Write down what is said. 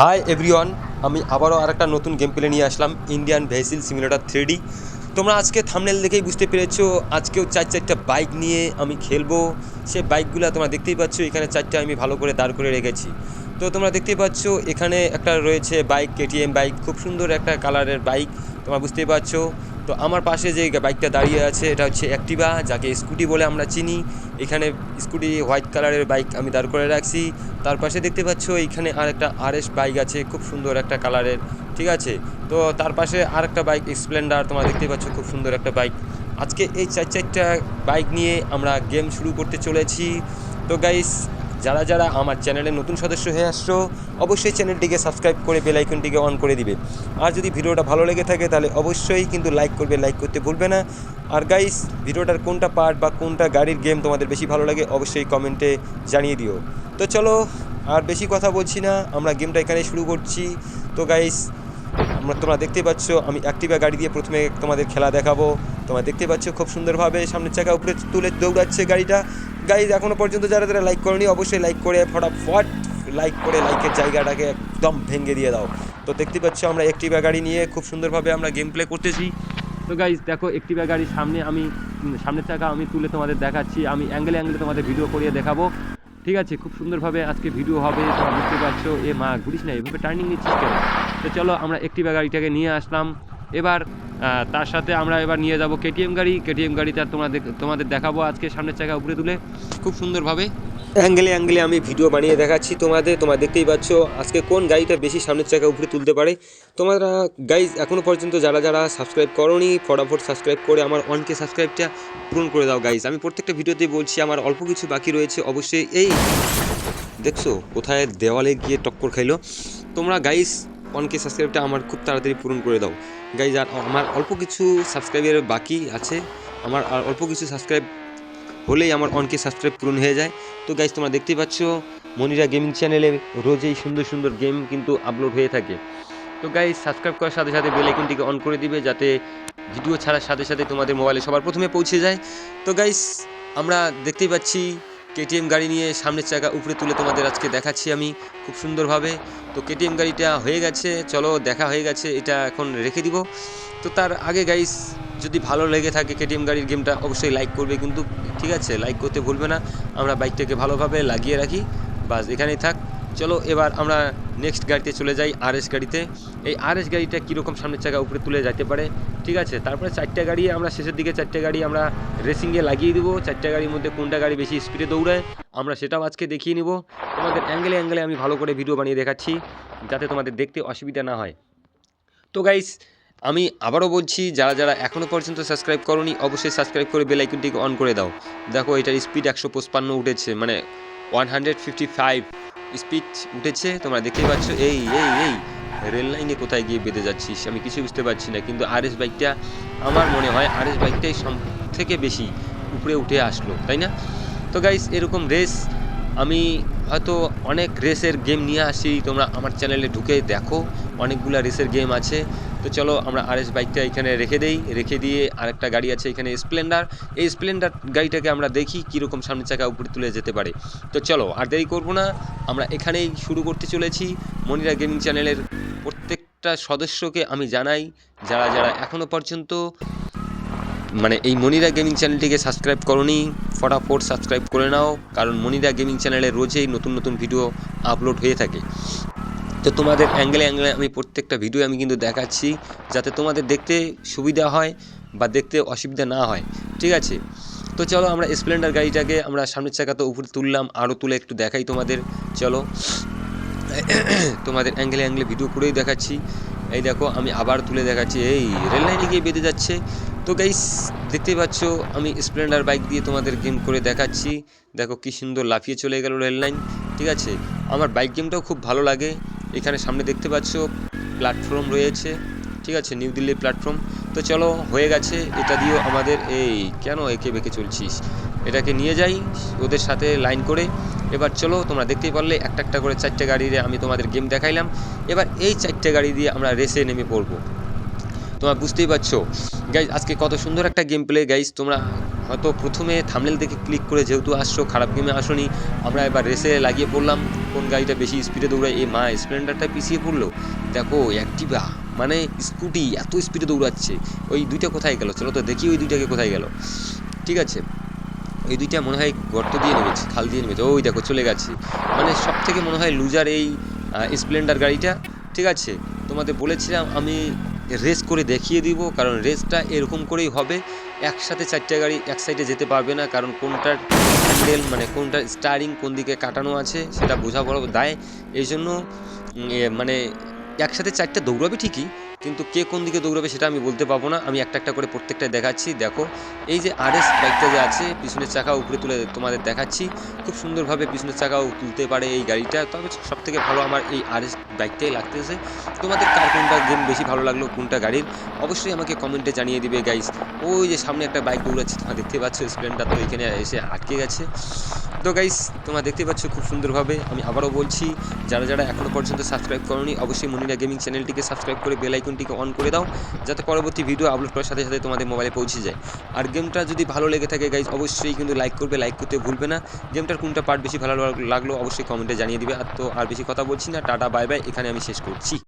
Hi everyone আমি আবারও আরেকটা নতুন গেম প্লে নিয়ে আসলাম Indian vehicle simulator three D তোমরা আজকে থামনেল দেখেই বুঝতে পেরেছ, আজকেও চার চারটা বাইক নিয়ে আমি খেলব। সে বাইকগুলো তোমরা দেখতেই পাচ্ছ, এখানে চারটা আমি ভালো করে দাঁড় করে রেখেছি। তো তোমরা দেখতেই পাচ্ছ, এখানে একটা রয়েছে বাইক কেটিএম বাইক খুব সুন্দর একটা কালারের বাইক তোমরা বুঝতেই পারছ। তো আমার পাশে যে বাইকটা দাঁড়িয়ে আছে, এটা হচ্ছে অ্যাক্টিভা যাকে স্কুটি বলে আমরা চিনি। এখানে স্কুটি হোয়াইট কালারের বাইক আমি দাঁড় করে রাখছি। তার পাশে দেখতে পাচ্ছ, এইখানে আর একটা আরএস বাইক আছে, খুব সুন্দর একটা কালারের, ঠিক আছে? তো তার পাশে আর একটা বাইক স্প্লেন্ডার তোমরা দেখতে পাচ্ছ, খুব সুন্দর একটা বাইক। আজকে এই চার চারটা বাইক নিয়ে আমরা গেম শুরু করতে চলেছি। তো গাইস যারা যারা আমার চ্যানেলে নতুন সদস্য হয়ে আসছো, অবশ্যই চ্যানেলটিকে সাবস্ক্রাইব করে বেল আইকনটিকে অন করে দিবে। আর যদি ভিডিওটা ভালো লেগে থাকে, তাহলে অবশ্যই কিন্তু লাইক করবে, লাইক করতে ভুলবে না। আর গাইস ভিডিওটার কোনটা পার্ট বা কোনটা গাড়ির গেম তোমাদের বেশি ভালো লাগে, অবশ্যই কমেন্টে জানিয়ে দিও। তো চলো, আর বেশি কথা বলছি না, আমরা গেমটা এখানে শুরু করছি। তো গাইস আমরা তোমরা দেখতে পাচ্ছ, আমি অ্যাক্টিভা গাড়ি দিয়ে প্রথমে তোমাদের খেলা দেখাবো। তোমরা দেখতে পাচ্ছ খুব সুন্দরভাবে সামনের চাকা উপরে তুলে দৌড়াচ্ছে গাড়িটা। গাইজ এখনও পর্যন্ত যারা যারা লাইক করেনি অবশ্যই লাইক করে ফটাফট লাইক করে লাইকের জায়গাটাকে একদম ভেঙে দিয়ে দাও। তো দেখতে পাচ্ছ আমরা অ্যাক্টিভা গাড়ি নিয়ে খুব সুন্দরভাবে আমরা গেম প্লে করতেছি। তো গাইজ দেখো অ্যাক্টিভা গাড়ির সামনে আমি উম, সামনের চাকা আমি তুলে তোমাদের দেখাচ্ছি। আমি অ্যাঙ্গেলে অ্যাঙ্গেলে তোমাদের ভিডিও করিয়ে দেখাবো। ঠিক আছে খুব সুন্দরভাবে আজকে ভিডিও হবে তোমরা বুঝতে পারছ। এ মা ঘুরিস না এভাবে টার্নিং নিচ্ছিস কেন? তো চলো আমরা অ্যাক্টিভা গাড়িটাকে নিয়ে আসলাম। এবার তার সাথে আমরা এবার নিয়ে যাব কেটিএম গাড়ি। কেটিএম গাড়িটা তোমরা দেখ- তোমাদের দেখাবো আজকে সামনের চাকা উপরে তুলে। খুব সুন্দরভাবে। অ্যাঙ্গেলে অ্যাঙ্গেলে আমি ভিডিও বানিয়ে দেখাচ্ছি তোমাদের। তোমরা দেখতেই পাচ্ছ আজকে কোন গাড়িটা বেশি সামনের চাকা উপরে তুলতে পারে। তোমরা গাইজ এখনও পর্যন্ত যারা যারা সাবস্ক্রাইব করনি, ফটাফট সাবস্ক্রাইব করে আমার অনকে সাবস্ক্রাইবটা পূরণ করে দাও গাইজ আমি প্রত্যেকটা ভিডিওতেই বলছি, আমার অল্প কিছু বাকি রয়েছে। অবশ্যই এই, দেখছ, কোথায় দেওয়ালে গিয়ে টক্কর খাইলো। তোমরা গাইস অনকে সাবস্ক্রাইবটা আমার খুব তাড়াতাড়ি পূরণ করে দাও। গাইজ আর আমার অল্প কিছু সাবস্ক্রাইবের বাকি আছে। আমার আর অল্প কিছু সাবস্ক্রাইব হলেই আমার অনকে সাবস্ক্রাইব পূরণ হয়ে যায়। তো গাইজ তোমরা দেখতেই পাচ্ছ, মনিরা গেমিং চ্যানেলে রোজই সুন্দর সুন্দর গেম কিন্তু আপলোড হয়ে থাকে। তো গাইজ সাবস্ক্রাইব করার সাথে সাথে বেল আইকনটিকে অন করে দিবে যাতে ভিডিও ছাড়ার সাথে সাথে তোমাদের মোবাইলে সবার প্রথমে পৌঁছে যায়। তো গাইস আমরা দেখতেই পাচ্ছি কেটিএম গাড়ি নিয়ে সামনের চাকা উপরে তুলে তোমাদের আজকে দেখাচ্ছি আমি খুব সুন্দরভাবে। তো কেটিএম গাড়িটা হয়ে গেছে, চলো দেখা হয়ে গেছে, এটা এখন রেখে দিব। তো তার আগে গাইস যদি ভালো লেগে থাকে কেটিএম গাড়ির গেমটা, অবশ্যই লাইক করবে কিন্তু, ঠিক আছে লাইক করতে ভুলবে না। আমরা বাইকটাকে ভালোভাবে লাগিয়ে রাখি। বাস এখানেই থাক। চলো এবার আমরা নেক্সট গাড়িতে চলে যাই আরএস গাড়িতে। এই আরএস গাড়িটা কীরকম সামনের চাকা উপরে তুলে যেতে পারে, ঠিক আছে? তারপরে চারটে গাড়ি আমরা শেষের দিকে চারটে গাড়ি আমরা রেসিংয়ে লাগিয়ে দেবো। চারটে গাড়ির মধ্যে কোনটা গাড়ি বেশি স্পিডে দৌড়ায়, আমরা সেটাও আজকে দেখিয়ে নিব। তোমাদের অ্যাঙ্গেলে অ্যাঙ্গেলে আমি ভালো করে ভিডিও বানিয়ে দেখাচ্ছি, যাতে তোমাদের দেখতে অসুবিধা না হয়। তো গাইস আমি আবারও বলছি, যারা যারা এখনও পর্যন্ত সাবস্ক্রাইব করনি, অবশ্যই সাবস্ক্রাইব করে বেল আইকনটিকে অন করে দাও। দেখো, এটার স্পিড একশো পঁচপান্ন উঠেছে মানে one hundred fifty five speed উঠেছে, তোমরা দেখতেই পাচ্ছ, এই এই এই রেল লাইনে কোথায় গিয়ে বেঁধে যাচ্ছিস? আমি কিছু বুঝতে পারছি না, কিন্তু আর এস বাইকটা আমার মনে হয় আর এস বাইকটাই সব থেকে বেশি উপরে উঠে আসলো, তাই না? তো গাইস এরকম রেস আমি হয়তো অনেক রেসের গেম নিয়ে আসি, তোমরা আমার চ্যানেলে ঢুকে দেখো, অনেকগুলো রেসের গেম আছে। তো চলো আমরা আর এস বাইকটা এখানে রেখে দেই। রেখে দিয়ে আরেকটা গাড়ি আছে এখানে স্প্লেন্ডার এই স্প্লেন্ডার গাড়িটাকে আমরা দেখি কীরকম সামনের চাকা উপরে তুলে যেতে পারে। তো চলো আর দেরি করব না। আমরা এখানেই শুরু করতে চলেছি। মনিরা গেমিং চ্যানেলের প্রত্যেকটা সদস্যকে আমি জানাই, যারা যারা এখনও পর্যন্ত মানে এই মনিরা গেমিং চ্যানেলটিকে সাবস্ক্রাইব করনি, ফটাফট সাবস্ক্রাইব করে নাও। কারণ মনিরা গেমিং চ্যানেলে রোজেই নতুন নতুন ভিডিও আপলোড হয়ে থাকে। তো তোমাদের অ্যাঙ্গেলে অ্যাঙ্গেলে আমি প্রত্যেকটা ভিডিও আমি কিন্তু দেখাচ্ছি, যাতে তোমাদের দেখতে সুবিধা হয় বা দেখতে অসুবিধা না হয়, ঠিক আছে? তো চলো আমরা স্প্লেন্ডার গাড়িটাকে আমরা সামনের চাকা তো উপরে তুললাম আরও তুলে একটু দেখাই তোমাদের, চলো। তোমাদের অ্যাঙ্গেলে অ্যাঙ্গেলে ভিডিও করেই দেখাচ্ছি। এই দেখো, আমি আবার তুলে দেখাচ্ছি, এই রেল লাইনে গিয়ে বেঁধে যাচ্ছে। তো গাইস দেখতেই পাচ্ছ, আমি স্প্লেন্ডার বাইক দিয়ে তোমাদের গেম করে দেখাচ্ছি। দেখো কি সুন্দর লাফিয়ে চলে গেল রেল লাইন ঠিক আছে? আমার বাইক গেমটাও খুব ভালো লাগে। এখানে সামনে দেখতে পাচ্ছ প্ল্যাটফর্ম রয়েছে, ঠিক আছে নিউ দিল্লি প্ল্যাটফর্ম তো চলো, হয়ে গেছে, এটা দিয়েও আমাদের এই, কেন একে বেঁকে চলছিস? এটাকে নিয়ে যাই, ওদের সাথে লাইন করে। এবার চলো, তোমরা দেখতেই পারলে, একটা একটা করে চারটে গাড়ি দিয়ে আমি তোমাদের গেম দেখাইলাম। এবার এই চারটে গাড়ি দিয়ে আমরা রেসে নেমে পড়ব। তোমরা বুঝতেই পারছ। গাইজ আজকে কত সুন্দর একটা গেম প্লে গাইজ তোমরা হয়তো প্রথমে থামলেল দেখে ক্লিক করে যেহেতু আসছো, খারাপ গেমে আসোনি, আমরা এবার রেসে লাগিয়ে পড়লাম। কোন গাড়িটা বেশি স্পিডে দৌড়ায়? এ মা স্প্লেন্ডারটা পিছিয়ে পড়ল। দেখো অ্যাক্টিভা মানে স্কুটি এত স্পিডে দৌড়াচ্ছে। ওই দুইটা কোথায় গেল? চলো তো দেখি ওই দুইটাকে কোথায় গেল। ঠিক আছে। ওই দুইটা মনে হয় গর্ত দিয়ে নেমেছে, খাল দিয়ে নেমেছে। ওই দেখো, চলে গেছে। মানে সব থেকে মনে হয় লুজার এই স্প্লেন্ডার গাড়িটা। ঠিক আছে। তোমাদের বলেছিলাম আমি রেস করে দেখিয়ে দিব, কারণ রেসটা এরকম করেই হবে। একসাথে চারটে গাড়ি এক সাইডে যেতে পারবে না, কারণ কোনটার হ্যান্ডেল মানে কোনটার স্টারিং কোন দিকে কাটানো আছে সেটা বোঝা বড় দায়। এই জন্য মানে একসাথে চারটে দৌড়াবে ঠিকই কিন্তু কে কোন দিকে দৌড়াবে সেটা আমি বলতে পারব না। আমি একটা একটা করে প্রত্যেকটা দেখাচ্ছি। দেখো, এই যে আরএস বাইকটা যে আছে, পিছনের চাকা উপরে তুলে তোমাদের দেখাচ্ছি। খুব সুন্দরভাবে পিছনের চাকাও তুলতে পারে এই গাড়িটা। তবে সব থেকে ভালো আমার এই আরএস বাইকটাই লাগতেছে। তোমাদের কার কোনটা গেম বেশি ভালো লাগল, কোনটা গাড়ির? অবশ্যই আমাকে কমেন্টে জানিয়ে দিবে গাইস ওই যে সামনে একটা বাইক দৌড়াচ্ছে, তোমরা দেখতে পাচ্ছ স্প্লেন্ডার তো এখানে এসে আটকে গেছে। তো গাইস তোমরা দেখতে পাচ্ছ খুব সুন্দরভাবে আমি আবারও বলছি, যারা যারা এখনও পর্যন্ত সাবস্ক্রাইব করনি, অবশ্যই মনিরা গেমিং চ্যানেলটিকে সাবস্ক্রাইব করে বেল আইকনটিকে অন করে দাও, যাতে পরবর্তী ভিডিও আপলোড করার সাথে সাথে তোমাদের মোবাইলে পৌঁছে যায়। আর গেমটা যদি ভালো লেগে থাকে গাইজ অবশ্যই কিন্তু লাইক করবে লাইক করতে ভুলবে না। গেমটার কোনটা পার্ট বেশি ভালো লাগল অবশ্যই কমেন্টে জানিয়ে দিবে। আর তো আর বেশি কথা বলছি না, টাটা বাই বাই এখানে আমি শেষ করছি।